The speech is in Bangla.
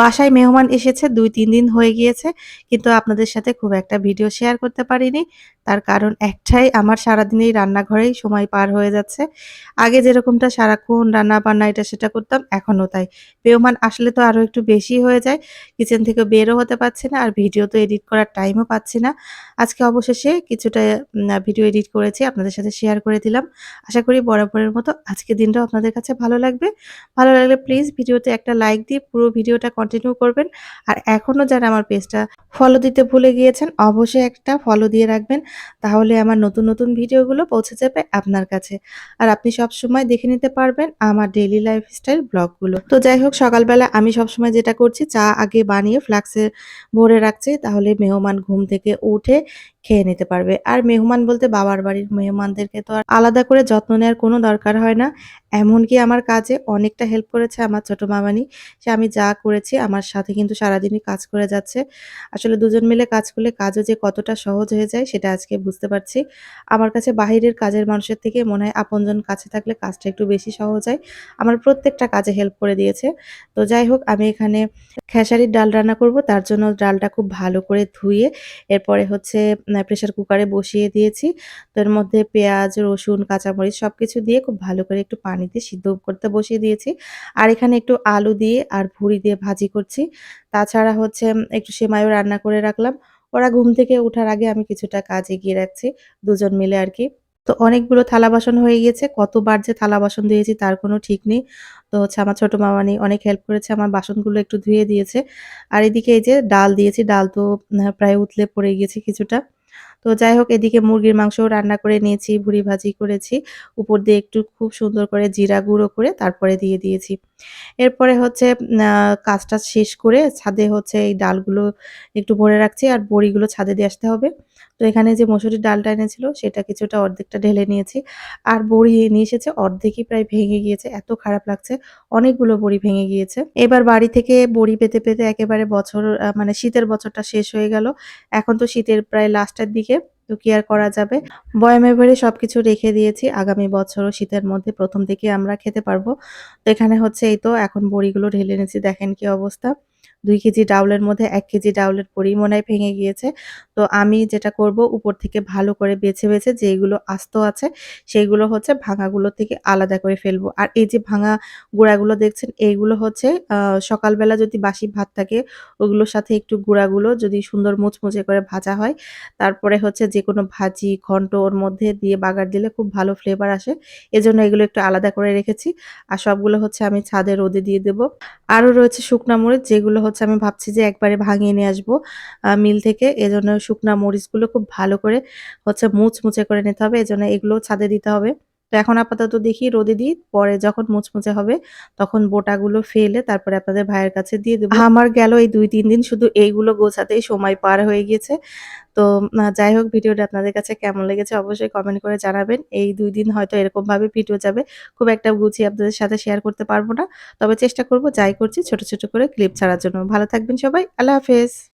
বাসায় মেহমান এসেছে, দুই, তিন দিন হয়ে গিয়েছে, কিন্তু আপনাদের সাথে খুব একটা ভিডিও শেয়ার করতে পারিনি। তার কারণ একটাই, আমার সারাদিনেই রান্নাঘরেই সময় পার হয়ে যাচ্ছে। আগে যেরকমটা সারাক্ষণ রান্না বান্না এটা সেটা করতাম, এখনও তাই। মেহমান আসলে তো আরও একটু বেশি হয়ে যায়, কিচেন থেকে বেরও হতে পারছি না আর ভিডিও তো এডিট করার টাইমও পাচ্ছি না। আজকে অবশেষে কিছুটা ভিডিও এডিট করেছি, আপনাদের সাথে শেয়ার করে দিলাম। আশা করি বরাবরের মতো আজকে দিনটাও আপনাদের কাছে ভালো লাগবে। ভালো লাগলে প্লিজ ভিডিওতে একটা লাইক দিয়ে পুরো ভিডিওটা কন্টিনিউ করবেন। আর এখনও যারা আমার পেজটা ফলো দিতে ভুলে গিয়েছেন, অবশ্যই একটা ফলো দিয়ে রাখবেন। তাহলে আমার নতুন নতুন ভিডিওগুলো পৌঁছে যাবে আপনার কাছে। আর আপনি সব সময় দেখে নিতে পারবেন আমার ডেইলি লাইফস্টাইল ব্লগগুলো তো যাই হোক, সকালবেলা আমি সবসময় যেটা করছি, চা আগে বানিয়ে ফ্লাক্সে ভরে রাখছি। তাহলে মেহমান ঘুম থেকে উঠে খেয়ে নিতে পারবে। আর মেহমান বলতে বাবার বাড়ির মেহমানদেরকে তো আর আলাদা করে যত্ন নেওয়ার কোনো দরকার হয় না। এমনকি আমার কাজে অনেকটা হেল্প করেছে আমার ছোট মামানি। সে আমি যা করেছি আমার সাথে কিন্তু সারাদিনই কাজ করে যাচ্ছে। আসলে দুজন মিলে কাজ করলে কাজও যে কতটা সহজ হয়ে যায় সেটা আজকে বুঝতে পারছি। আমার কাছে বাহিরের কাজের মানুষের থেকে মনে হয় আপনজন কাছে থাকলে কাজটা একটু বেশি সহজ হয়। আমার প্রত্যেকটা কাজে হেল্প করে দিয়েছে। তো যাই হোক, আমি এখানে খেসারির ডাল রান্না করব। তার জন্য ডালটা খুব ভালো করে ধুয়ে, এরপরে হচ্ছে প্রেসার কুকারে বসিয়ে দিয়েছি। তো এর মধ্যে পেঁয়াজ, রসুন, কাঁচামরিচ সব কিছু দিয়ে খুব ভালো করে একটু পানিতে সিদ্ধ করতে বসিয়ে দিয়েছি। আর এখানে একটু আলু দিয়ে আর ভুড়ি দিয়ে ভাজি করছি। তাছাড়া হচ্ছে একটু সেমাইও রান্না করে রাখলাম। ওরা ঘুম থেকে ওঠার আগে আমি কিছুটা কাজ এগিয়ে রাখছি, দুজন মিলে আর কি। তো অনেকগুলো থালা বাসন হয়ে গিয়েছে, কতবার যে থালা বাসন দিয়েছি তার কোনো ঠিক নেই। তো হচ্ছে আমার ছোট মামানি অনেক হেল্প করেছে, আমার বাসনগুলো একটু ধুয়ে দিয়েছে। আর এদিকে এই যে ডাল দিয়েছি, ডাল তো প্রায় উতলে পড়ে গিয়েছে কিছুটা। তো যাই হোক, এদিকে মুরগির মাংসও রান্না করে নিয়েছি, ভুড়ি ভাজি করেছি। উপর দিয়ে একটু খুব সুন্দর করে জিরা গুঁড়ো করে তারপরে দিয়ে দিয়েছি। এরপরে হচ্ছে কাজটা শেষ করে ছাদে হচ্ছে এই ডালগুলো একটু ভরে রাখছি আর বড়িগুলো ছাদে দিয়ে আসতে হবে। তো এখানে যে মসুরির ডালটা এনেছিল সেটা কিছুটা অর্ধেকটা ঢেলে নিয়েছি আর বড়ি নিয়ে এসেছে অর্ধেকই প্রায় ভেঙে গিয়েছে, এত খারাপ লাগছে, অনেকগুলো বড়ি ভেঙে গিয়েছে। এবার বাড়ি থেকে বড়ি পেতে পেতে একেবারে বছর মানে শীতের বছরটা শেষ হয়ে গেল। এখন তো শীতের প্রায় লাস্টের দিকে। তো কি আর করা যাবে? বয়ামে ভরে সব কিছু রেখে দিয়েছি। আগামী বছরও শীতের মধ্যে প্রথম থেকে আমরা খেতে পারব। তো এখানে হচ্ছে এই তো, এখন বড়িগুলো ঢেলে নিয়েছি দেখেন কি অবস্থা। দুই কেজি ডাউলের মধ্যে এক কেজি ডাউলের হয় ভেঙে গিয়েছে। তো আমি যেটা করব, উপর থেকে ভালো করে বেছে বেছে যেগুলো আস্ত আছে, সেইগুলো হচ্ছে ভাঙাগুলো থেকে আলাদা করে ফেলব। আর এই যে ভাঙা গুঁড়াগুলো দেখছেন, এইগুলো হচ্ছে সকালবেলা যদি বাসি ভাত থাকে, ওগুলোর সাথে একটু গুঁড়াগুলো যদি সুন্দর মুচমুচে করে ভাজা হয়, তারপরে হচ্ছে যে কোনো ভাজি, ঘন্ট ওর মধ্যে দিয়ে বাগার দিলে খুব ভালো ফ্লেভার আসে। এজন্য এগুলো একটু আলাদা করে রেখেছি। আর সবগুলো হচ্ছে আমি ছাদে রোদে দিয়ে দেব। আরও রয়েছে শুকনা মরিচ, যেগুলো হচ্ছে আমি ভাবছি যে একবারে ভাঙিয়ে নিয়ে আসব মিল থেকে। এজন্য শুকনা মরিচগুলো খুব ভালো করে হচ্ছে মুচমুচে করে নিতে হবে। এজন্য এগুলো ছাদে দিতে হবে। তো এখন আপাতত দেখি রোদে দিই, পরে যখন মুচমুচে হবে তখন বোটাগুলো ফেলে তারপরে আপনাদের ভাইয়ের কাছে দিয়ে দেবো। আমার গেল এই দুই তিন দিন শুধু এইগুলো গোছাতেই সময় পার হয়ে গিয়েছে। তো যাই হোক ভিডিওটা আপনাদের কাছে কেমন লেগেছে অবশ্যই কমেন্ট করে জানাবেন। এই দুই দিন হয়তো এরকমভাবে ভিডিও যাবে, খুব একটা গুছিয়ে আপনাদের সাথে শেয়ার করতে পারব না। তবে চেষ্টা করব, যাই করছি, ছোট ছোট করে ক্লিপ ছাড়ার জন্য। ভালো থাকবেন সবাই, আল্লাহ হাফেজ।